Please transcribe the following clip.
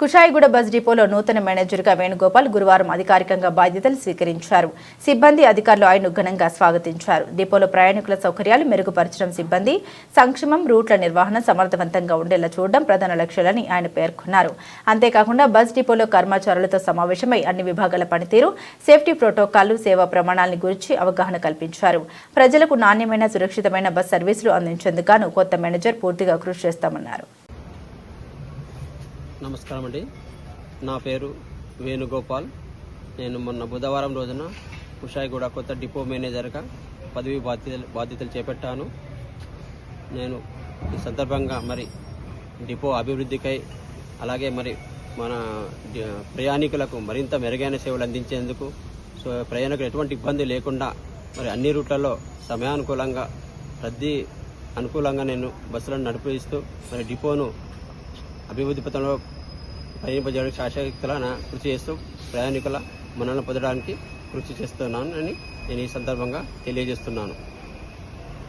Kushaiguda bus డిపోలో నూతన మేనేజర్గా వేణుగోపాల్ గురువారం అధికారికంగా బాధ్యతలు స్వీకరించారు. సిబ్బంది అధికారులు ఆయన్ను ఘనంగా స్వాగతించారు. డిపోలో ప్రయాణికుల సౌకర్యాలు మెరుగుపరచడం సిబ్బంది సంక్షేమం రూట్ల నిర్వహణ సమర్థవంతంగా ఉండేలా చూడడం ప్రధాన లక్ష్యాలని ఆయన పేర్కొన్నారు. అంతేకాకుండా బస్ డిపోలో కర్మచారులతో సమావేశమై అన్ని విభాగాల పనితీరు సేఫ్టీ ప్రోటోకాల్లు సేవా ప్రమాణాలను గురించి అవగాహన కల్పించారు. ప్రజలకు నాణ్యమైన సురక్షితమైన బస్ సర్వీసులు అందించేందుకు కొత్త మేనేజర్ పూర్తిగా కృషి చేస్తామన్నారు. నమస్కారం అండి. నా పేరు వేణుగోపాల్. నేను మొన్న బుధవారం రోజున కుషాయిగూడ కొత్త డిపో మేనేజర్గా పదవి బాధ్యతలు బాధ్యతలు చేపట్టాను. నేను ఈ సందర్భంగా మరి డిపో అభివృద్ధికై అలాగే మరి మన ప్రయాణికులకు మరింత మెరుగైన సేవలు అందించేందుకు సో ప్రయాణికులు ఎటువంటి ఇబ్బంది లేకుండా మరి అన్ని రూట్లలో సమయానుకూలంగా రద్దీ అనుకూలంగా నేను బస్సులను నడిపిస్తూ మరి డిపోను అభివృద్ధి పథంలో పయనింపజేయడానికి శాశ్వతల కృషి చేస్తూ ప్రయాణికుల మనల్ని పొందడానికి కృషి చేస్తున్నాను అని నేను ఈ సందర్భంగా తెలియజేస్తున్నాను.